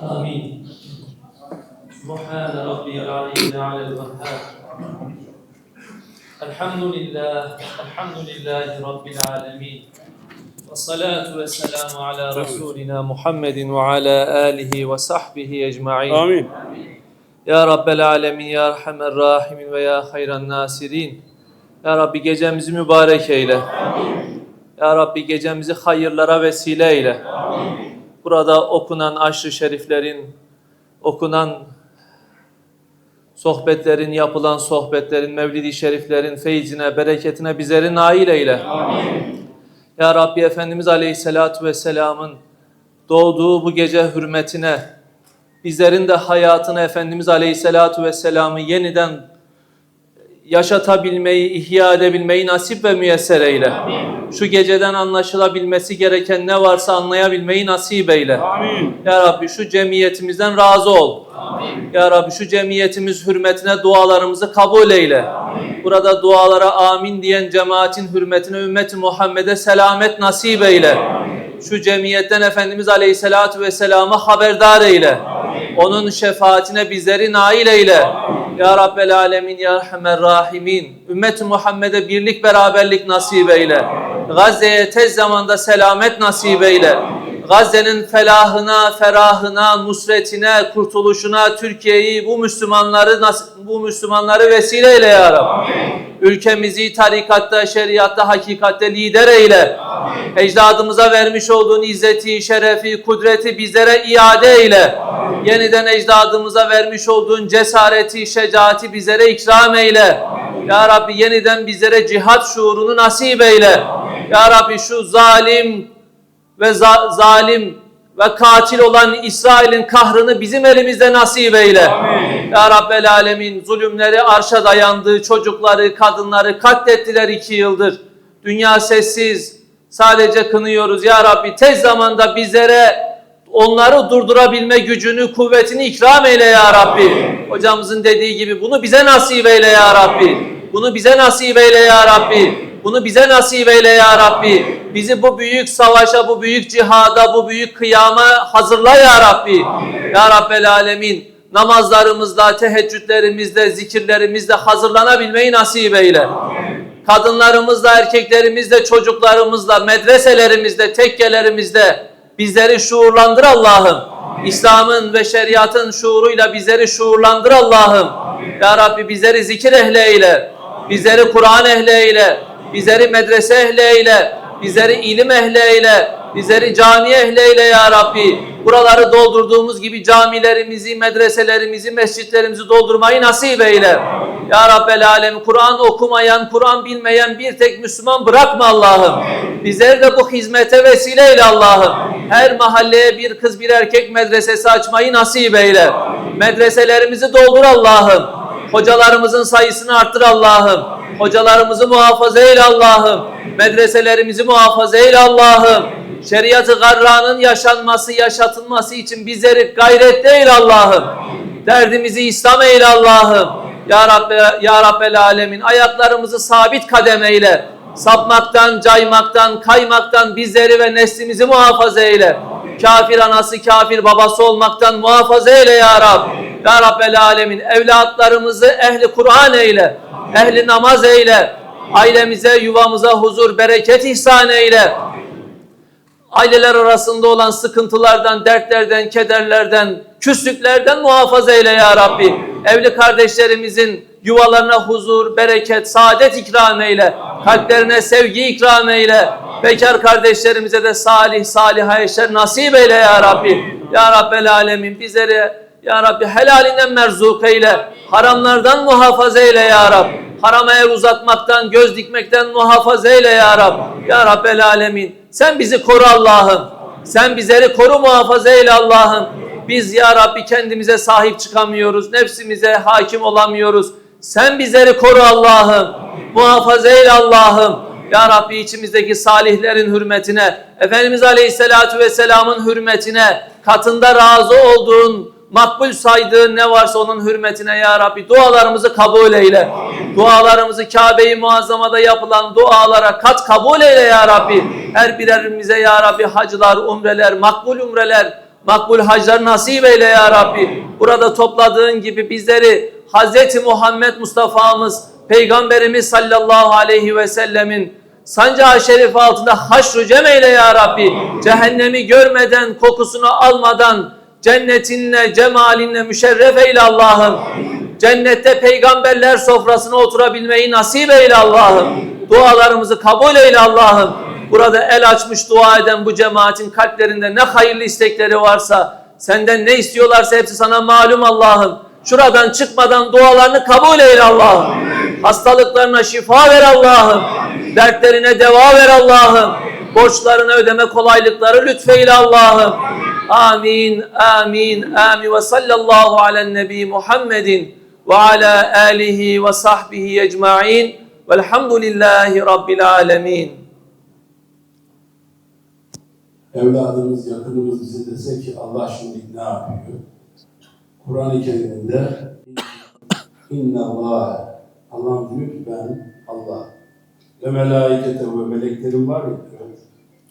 آمين سبحان ربي العلي الأعلى الوهاب الحمد لله الحمد لله رب العالمين والصلاة والسلام على رسولنا محمد وعلى آله وصحبه أجمعين Amin. Ya Rabbel Alemin, Ya Erhamer Rahimin ve Ya Hayran Nasirin. Ya Rabbi gecemizi mübarek eyle. Ya Rabbi gecemizi hayırlara vesile eyle. Burada okunan aşrı şeriflerin, okunan sohbetlerin, yapılan sohbetlerin, mevlidi şeriflerin feyzine, bereketine bizleri nail eyle. Ya Rabbi Efendimiz Aleyhisselatü Vesselam'ın doğduğu bu gece hürmetine, bizlerin de hayatını Efendimiz Aleyhisselatü Vesselam'ı yeniden yaşatabilmeyi, ihya edebilmeyi nasip ve müyesser eyle. Şu geceden anlaşılabilmesi gereken ne varsa anlayabilmeyi nasip eyle. Amin. Ya Rabbi şu cemiyetimizden razı ol. Ya Rabbi şu cemiyetimiz hürmetine dualarımızı kabul eyle. Burada dualara amin diyen cemaatin hürmetine ümmeti Muhammed'e selamet nasip eyle. Şu cemiyetten Efendimiz Aleyhisselatü Vesselam'ı haberdar eyle. Onun şefaatine bizleri nail eyle. Ya Rabbel Alemin, Ya Erhamer Rahimin. Ümmet-i Muhammed'e birlik beraberlik nasip eyle. Gazze'ye tez zamanda selamet nasip eyle. Gazze'nin felahına, ferahına, nusretine, kurtuluşuna Türkiye'yi bu Müslümanları bu Müslümanları vesile eyle ya Rabbi. Ülkemizi tarikatta, şeriatta, hakikatte lider eyle. Ecdadımıza vermiş olduğun izzeti, şerefi, kudreti bizlere iade eyle. Yeniden ecdadımıza vermiş olduğun cesareti, şecaati bizlere ikram eyle. Ya Rabbi yeniden bizlere cihat şuurunu nasip eyle. Ya Rabbi şu zalim ve za- zalim ve katil olan İsrail'in kahrını bizim elimizde nasip eyle. Ya Rabbel Alemin zulümleri arşa dayandı, çocukları, kadınları katlettiler iki yıldır. Dünya sessiz, sadece kınıyoruz ya Rabbi. Tez zamanda bizlere onları durdurabilme gücünü, kuvvetini ikram eyle ya Rabbi. Hocamızın dediği gibi bunu bize nasip eyle ya Rabbi. Bunu bize nasip eyle ya Rabbi. Bunu bize nasip eyle ya Rabbi. Bizi bu büyük savaşa, bu büyük cihada, bu büyük kıyama hazırla ya Rabbi. Ya Rabbel Alemin. Namazlarımızla, teheccüdlerimizle, zikirlerimizle hazırlanabilmeyi nasip eyle. Kadınlarımızla, erkeklerimizle, çocuklarımızla, medreselerimizde, tekkelerimizde bizleri şuurlandır Allah'ım. İslam'ın ve şeriatın şuuruyla bizleri şuurlandır Allah'ım. Ya Rabbi bizleri zikir ehli eyle. Bizleri Kur'an ehli eyle. Bizleri medrese ehli eyle. Bizleri ilim ehli eyle. Bizleri cami ehli eyle ya Rabbi. Buraları doldurduğumuz gibi camilerimizi, medreselerimizi, mescitlerimizi doldurmayı nasip eyle. Ya Rabbel Alem Kur'an okumayan, Kur'an bilmeyen bir tek Müslüman bırakma Allah'ım. Bizleri de bu hizmete vesile eyle Allah'ım. Her mahalleye bir kız bir erkek medresesi açmayı nasip eyle. Medreselerimizi doldur Allah'ım. Hocalarımızın sayısını arttır Allah'ım. Hocalarımızı muhafaza eyle Allah'ım. Medreselerimizi muhafaza eyle Allah'ım. Şeriatı garranın yaşanması, yaşatılması için bizleri gayretli eyle Allah'ım. Derdimizi İslam eyle Allah'ım. Ya Rabbe, Ya Rabbel Alemin ayaklarımızı sabit kadem eyle. Sapmaktan, caymaktan, kaymaktan bizleri ve neslimizi muhafaza eyle. Kafir anası, kafir babası olmaktan muhafaza eyle ya Rab. Ya Rabbel Alemin evlatlarımızı ehli Kur'an eyle. Ehli namaz eyle. Ailemize, yuvamıza huzur, bereket ihsan eyle. Aileler arasında olan sıkıntılardan, dertlerden, kederlerden, küslüklerden muhafaza eyle ya Rabbi. Evli kardeşlerimizin yuvalarına huzur, bereket, saadet ikram eyle. Kalplerine sevgi ikram eyle. Bekar kardeşlerimize de salih, salih eşler nasip eyle ya Rabbi. Ya Rabbel Alemin bizleri ya Rabbi helalinden merzuk eyle. Haramlardan muhafaza eyle ya Rabbi. Harama el uzatmaktan, göz dikmekten muhafaza eyle ya Rab. Ya Rabbel Alemin. Sen bizi koru Allah'ım. Sen bizleri koru muhafaza eyle Allah'ım. Biz ya Rabbi kendimize sahip çıkamıyoruz. Nefsimize hakim olamıyoruz. Sen bizleri koru Allah'ım. Muhafaza eyle Allah'ım. Ya Rabbi içimizdeki salihlerin hürmetine, Efendimiz Aleyhisselatü Vesselam'ın hürmetine, katında razı olduğun, makbul saydığın ne varsa onun hürmetine ya Rabbi dualarımızı kabul eyle. Dualarımızı Kabe-i Muazzama'da yapılan dualara kat kabul eyle ya Rabbi. Her birerimize ya Rabbi hacılar, umreler, makbul umreler, Makbul haclar nasip eyle ya Rabbi. Burada topladığın gibi bizleri Hz. Muhammed Mustafa'mız, Peygamberimiz sallallahu aleyhi ve sellemin sancağı şerif altında haşru cem eyle ya Rabbi. Cehennemi görmeden, kokusunu almadan, cennetinle, cemalinle müşerref eyle Allah'ım. Cennette peygamberler sofrasına oturabilmeyi nasip eyle Allah'ım. Dualarımızı kabul eyle Allah'ım. Burada el açmış dua eden bu cemaatin kalplerinde ne hayırlı istekleri varsa, senden ne istiyorlarsa hepsi sana malum Allah'ım. Şuradan çıkmadan dualarını kabul eyle Allah'ım. Hastalıklarına şifa ver Allah'ım. Dertlerine deva ver Allah'ım. Borçlarını ödeme kolaylıkları lütfeyle Allah'ım. Amin, amin, amin. Ve sallallahu alen nebi Muhammedin ve ala alihi ve sahbihi ecma'in. Velhamdülillahi Rabbil alemin. Evladımız, yakınımız bize dese ki Allah şimdi ne yapıyor? Kur'an-ı Kerim'de inna Allah Allah diyor ki ben Allah ve melaikete ve meleklerim var ya diyor.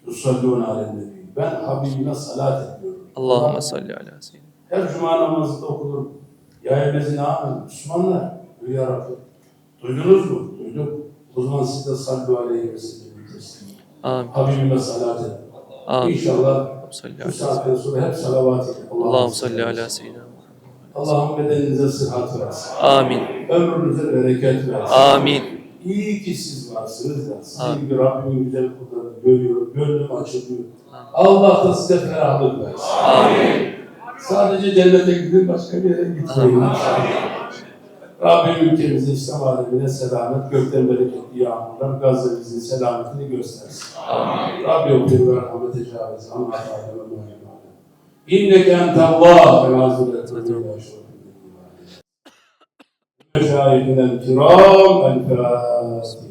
Yusallûne alen nebi. Ben Habibime salat ediyorum. Allahümme salli ala seyyidina. Her cuma namazında okunur. Ya eyyühellezine amin. Müslümanlar. Ya Rabbi. Duydunuz mu? Duyduk. O zaman siz de sallu aleyhi ve sellem. Amin. Habibime salat edin. Amin. İnşallah bu saatten sonra hep salavat edin. Allahümme salli ala seyyidina. Allah'ın bedeninize sıhhat versin. Amin. Ömrünüze bereket versin. Amin. İyi ki siz varsınız ya. Sizin Amin. gibi Rabbimin güzel kullarını görüyorum. Gönlüm açılıyor. Allah da size ferahlık versin. Amin. Sadece cennete gidin başka bir yere gitmeyin inşallah. Rabbim ülkemize, İslam alemine selamet, gökten bereketli yağmurlar, Gazze'mizin selametini göstersin. Amin. Rabbim okuyun ve rahmete caviz. Amma ta'ala ve muhayyem. İnneke entallah ve nazuletu ila şerefin. Meşayihina el-kiram el-fâtiha.